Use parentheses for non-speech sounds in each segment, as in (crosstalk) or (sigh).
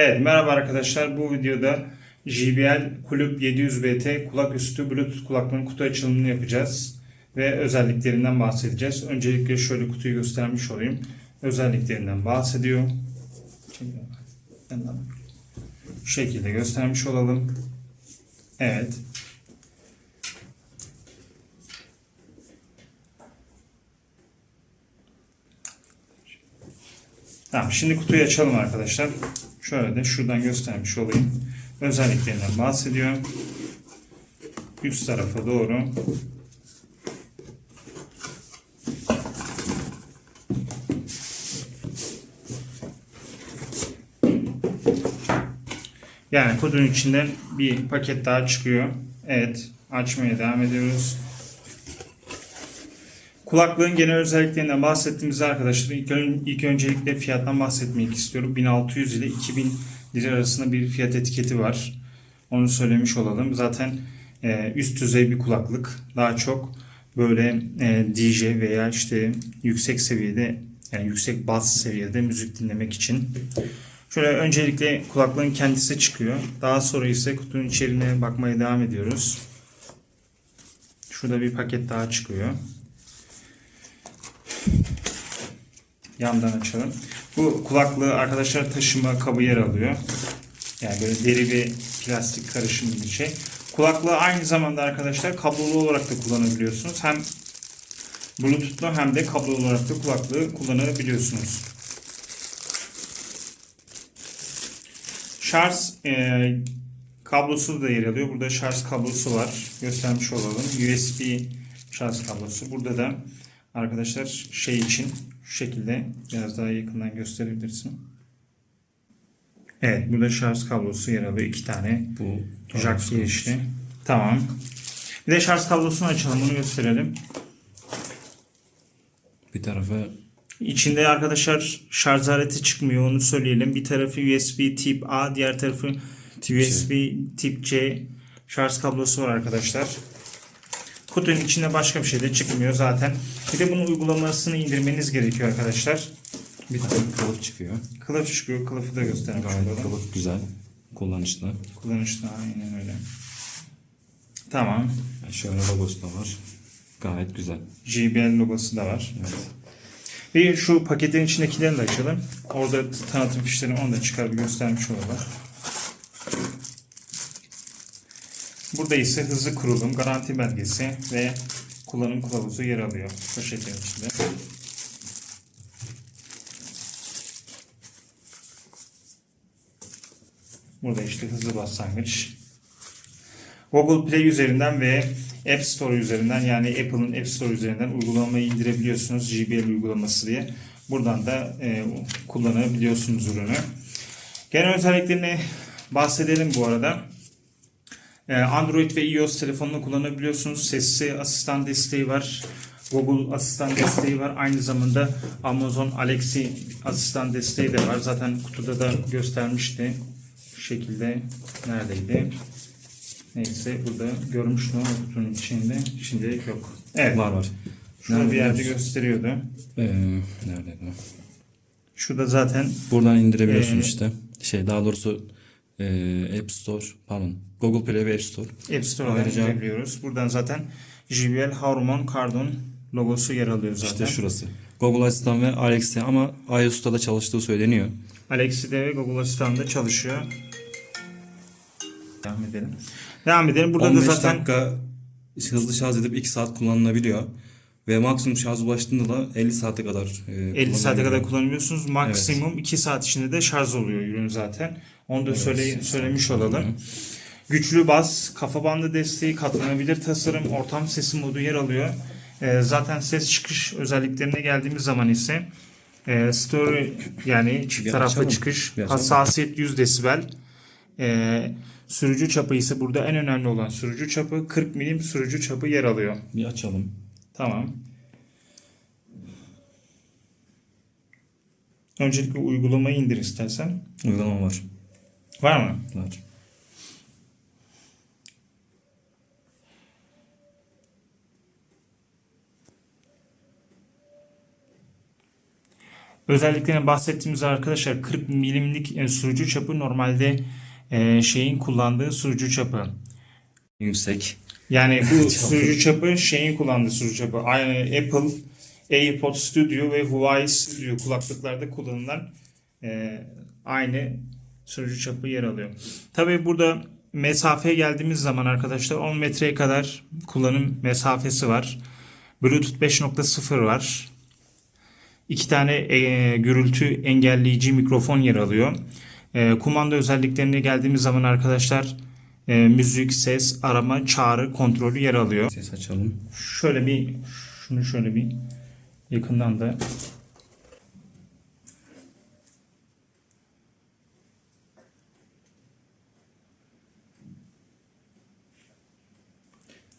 Evet merhaba arkadaşlar bu videoda JBL Kulüp 700BT kulak üstü Bluetooth kulaklığın kutu açılımını yapacağız ve özelliklerinden bahsedeceğiz. Öncelikle şöyle kutuyu göstermiş olayım. Özelliklerinden bahsediyor. Şu şekilde göstermiş olalım. Evet. Tamam şimdi kutuyu açalım arkadaşlar. Şöyle de şuradan göstermiş olayım. Özelliklerinden bahsediyor. Üst tarafa doğru. Yani kutunun içinden bir paket daha çıkıyor. Evet açmaya devam ediyoruz. Kulaklığın genel özelliklerinden bahsettiğimizde arkadaşlar ilk, ön- ilk öncelikle fiyattan bahsetmek istiyorum. 1600 ile 2000 lira arasında bir fiyat etiketi var. Onu söylemiş olalım. Zaten e, üst düzey bir kulaklık. Daha çok böyle e, DJ veya işte yüksek seviyede yani yüksek bas seviyede müzik dinlemek için. Şöyle öncelikle kulaklığın kendisi çıkıyor. Daha sonra ise kutunun içeriğine bakmaya devam ediyoruz. Şurada bir paket daha çıkıyor. Yandan açalım. Bu kulaklığı arkadaşlar taşıma kabı yer alıyor. Yani böyle deri ve plastik karışımı bir şey. Kulaklığı aynı zamanda arkadaşlar kablolu olarak da kullanabiliyorsunuz. Hem Bluetooth'lu hem de kablolu olarak da kulaklığı kullanabiliyorsunuz. Şarj e, kablosu da yer alıyor. Burada şarj kablosu var. Göstermiş olalım. USB şarj kablosu. Burada da arkadaşlar şey için şu şekilde biraz daha yakından gösterebilirsin. Evet burada şarj kablosu yer alıyor. iki tane Bu jack girişli. Tamam. Bir de şarj kablosunu açalım. Bunu gösterelim. bir tarafı İçinde arkadaşlar şarj aleti çıkmıyor onu söyleyelim. Bir tarafı USB tip A, diğer tarafı USB tip C şarj kablosu var arkadaşlar. Kutunun içinde başka bir şey de çıkmıyor zaten. Bir de bunun uygulamasını indirmeniz gerekiyor arkadaşlar. bir tane kılıf çıkıyor. Kılıf çıkıyor. Kılıfı da göstermiş Gayet olalım. kılıf güzel. Kullanışlı. Kullanışlı aynen öyle. Tamam. Yani şöyle logosu da var. Gayet güzel. JBL logosu da var. Evet. Bir şu paketin içindekilerini de açalım. Orada tanıtım fişlerini onu da çıkar bir göstermiş olalım. Burada ise hızlı kurulum, garanti belgesi ve kullanım kılavuzu yer alıyor poşetin içinde. Burada işte hızlı başlangıç. Google Play üzerinden ve App Store üzerinden yani Apple'ın App Store üzerinden uygulamayı indirebiliyorsunuz. JBL uygulaması diye. Buradan da e, kullanabiliyorsunuz ürünü. Genel özelliklerini bahsedelim bu arada. E, Android ve iOS telefonunu kullanabiliyorsunuz. Sesli asistan desteği var. Google asistan desteği var. Aynı zamanda Amazon Alexa asistan desteği de var. Zaten kutuda da göstermişti. Şu şekilde neredeydi? Neyse burada görmüştüm ama kutunun içinde. Şimdilik yok. Evet. Var var. Şurada Nerede bir yerde gösteriyordu. Ee, neredeydi o? Şurada zaten Buradan indirebiliyorsun Ee, işte. Şey daha doğrusu e, App Store pardon. Google Play ve App Store. App Store'dan Ayrıca- indirebiliyoruz. Buradan zaten JBL Harman Kardon logosu yer alıyor zaten. İşte şurası. Google Asistan ve Alexa ama iOS'ta da çalıştığı söyleniyor. Alexa'de ve Google Asistan'da çalışıyor. Devam edelim. Devam edelim. Burada da 15 zaten dakika hızlı şarj edip 2 saat kullanılabiliyor. Ve maksimum şarj ulaştığında da 50 saate kadar e, 50 saate kadar kullanabiliyorsunuz. Maksimum 2 saat içinde de şarj oluyor ürün zaten. Onu da söyle, söylemiş olalım. Güçlü bas, kafa bandı desteği, katlanabilir tasarım, ortam sesi modu yer alıyor. Ee, zaten ses çıkış özelliklerine geldiğimiz zaman ise e, story yani çift Bir taraflı açalım. çıkış, Bir hassasiyet 100 desibel. Ee, sürücü çapı ise burada en önemli olan sürücü çapı 40 milim sürücü çapı yer alıyor. Bir açalım. Tamam. Öncelikle uygulamayı indir istersen. Uygulama var. Var mı? Var. özelliklerini bahsettiğimiz arkadaşlar 40 milimlik e, sürücü çapı normalde e, şeyin kullandığı sürücü çapı. Yüksek. Yani bu (laughs) sürücü çapı şeyin kullandığı sürücü çapı. Aynı Apple AirPods Studio ve Huawei Studio kulaklıklarda kullanılan e, aynı sürücü çapı yer alıyor. Tabii burada mesafeye geldiğimiz zaman arkadaşlar 10 metreye kadar kullanım mesafesi var. Bluetooth 5.0 var. İki tane e, gürültü engelleyici mikrofon yer alıyor. E, kumanda özelliklerine geldiğimiz zaman arkadaşlar e, müzik, ses, arama, çağrı kontrolü yer alıyor. Ses açalım. Şöyle bir şunu şöyle bir yakından da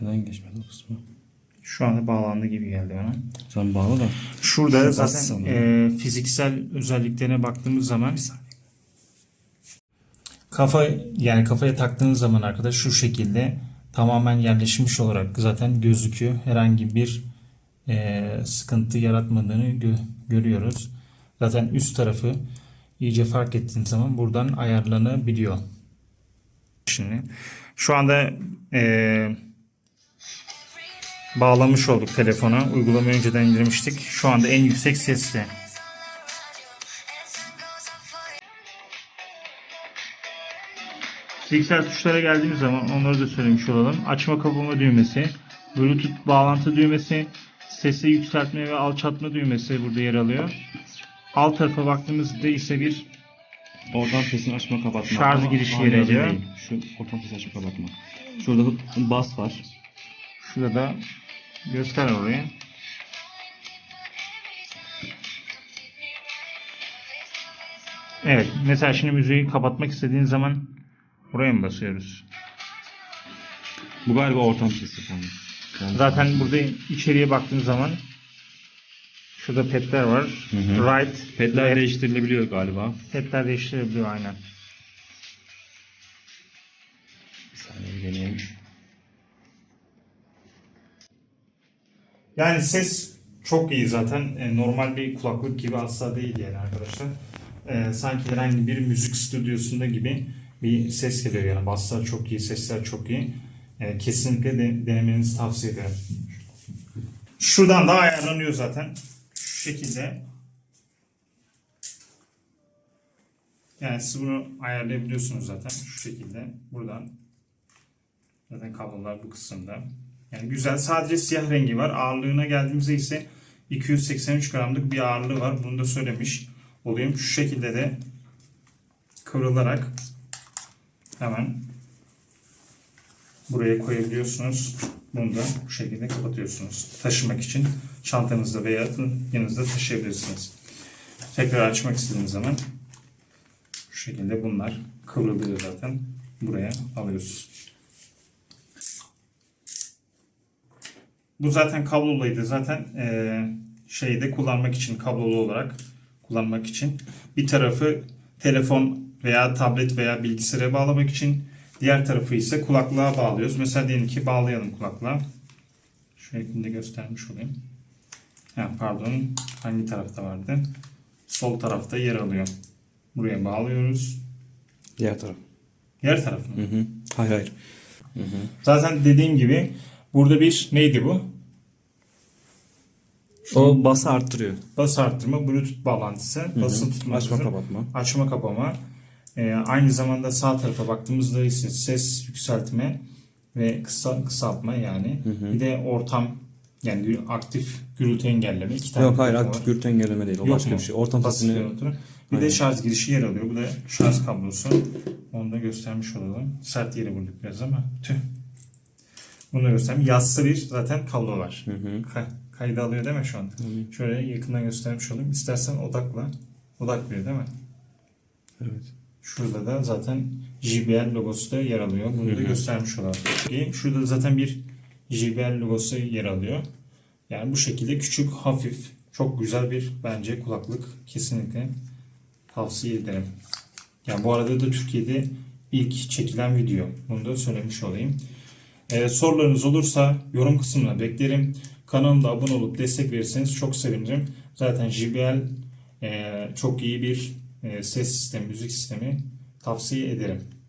Neden geçmedi o kısmı? şu anda bağlandı gibi geldi bana. Sen bağla da. Şurada Şu zaten e, fiziksel özelliklerine baktığımız zaman kafa yani kafaya taktığınız zaman arkadaş şu şekilde tamamen yerleşmiş olarak zaten gözüküyor. Herhangi bir e, sıkıntı yaratmadığını gö- görüyoruz. Zaten üst tarafı iyice fark ettiğin zaman buradan ayarlanabiliyor. Şimdi şu anda e, bağlamış olduk telefona. Uygulamayı önceden indirmiştik. Şu anda en yüksek sesli. Fiziksel tuşlara geldiğimiz zaman onları da söylemiş olalım. Açma kapama düğmesi, Bluetooth bağlantı düğmesi, sesi yükseltme ve alçaltma düğmesi burada yer alıyor. Alt tarafa baktığımızda ise bir Ortam sesini açma kapatma. Şarj Ama girişi yazı alıyor. değil. Şu ortam sesi açma kapatma. Şurada bas var. şurada da göster oraya. Evet, mesela şimdi müziği kapatmak istediğin zaman buraya mı basıyoruz? Bu galiba ortam sesi falan. Zaten burada içeriye baktığın zaman şurada petler var. hı. Right, Pedler left, değiştirilebiliyor galiba. petler değiştirebiliyor aynen. Bir saniye bir deneyelim. Yani ses çok iyi zaten. E, normal bir kulaklık gibi asla değil yani arkadaşlar. E, sanki herhangi bir müzik stüdyosunda gibi bir ses geliyor yani. Basslar çok iyi, sesler çok iyi. E, kesinlikle de, denemenizi tavsiye ederim. Şuradan da ayarlanıyor zaten. Şu şekilde. Yani siz bunu ayarlayabiliyorsunuz zaten. Şu şekilde. Buradan. Zaten kablolar bu kısımda. Yani güzel. Sadece siyah rengi var. Ağırlığına geldiğimizde ise 283 gramlık bir ağırlığı var. Bunu da söylemiş olayım. Şu şekilde de kıvrılarak hemen buraya koyabiliyorsunuz. Bunu da bu şekilde kapatıyorsunuz. Taşımak için çantanızda veya yanınızda taşıyabilirsiniz. Tekrar açmak istediğiniz zaman şu şekilde bunlar kıvrılıyor zaten. Buraya alıyorsunuz. Bu zaten kabloluydu. Zaten eee şeyde kullanmak için kablolu olarak kullanmak için bir tarafı telefon veya tablet veya bilgisayara bağlamak için diğer tarafı ise kulaklığa bağlıyoruz. Mesela diyelim ki bağlayalım kulaklığa. Şu şekilde göstermiş olayım. Ha, pardon hangi tarafta vardı? Sol tarafta yer alıyor. Buraya bağlıyoruz. Diğer taraf. Diğer taraf mı? Hı hı. Hayır hayır. Zaten dediğim gibi burada bir neydi bu? O bası arttırıyor. Bas arttırma, Bluetooth bağlantısı, basın tutma, Açma kapatma. açma kapama. Ee, aynı zamanda sağ tarafa baktığımızda ise ses yükseltme ve kısa, kısaltma yani. Bir de ortam yani aktif gürültü engelleme. İki tane Yok hayır aktif var. gürültü engelleme değil. O Yok başka mu? bir şey. Ortam Pasif sesini. Bir de Aynen. şarj girişi yer alıyor. Bu da şarj kablosu. Onu da göstermiş olalım. Sert yere vurduk biraz ama tüh. Bunu da göstereyim. Yassı bir zaten kablo var. Hı hı. Ka- kaydı alıyor değil mi şu an? Şöyle yakından göstermiş olayım. İstersen odakla. Odaklıyor değil mi? Evet. Şurada da zaten JBL logosu da yer alıyor. Bunu da göstermiş olalım. Şurada zaten bir JBL logosu yer alıyor. Yani bu şekilde küçük, hafif, çok güzel bir bence kulaklık. Kesinlikle tavsiye ederim. Yani bu arada da Türkiye'de ilk çekilen video. Bunu da söylemiş olayım. Ee, sorularınız olursa yorum kısmına beklerim. Kanalıma abone olup destek verirseniz çok sevinirim. Zaten JBL e, çok iyi bir ses sistemi, müzik sistemi tavsiye ederim.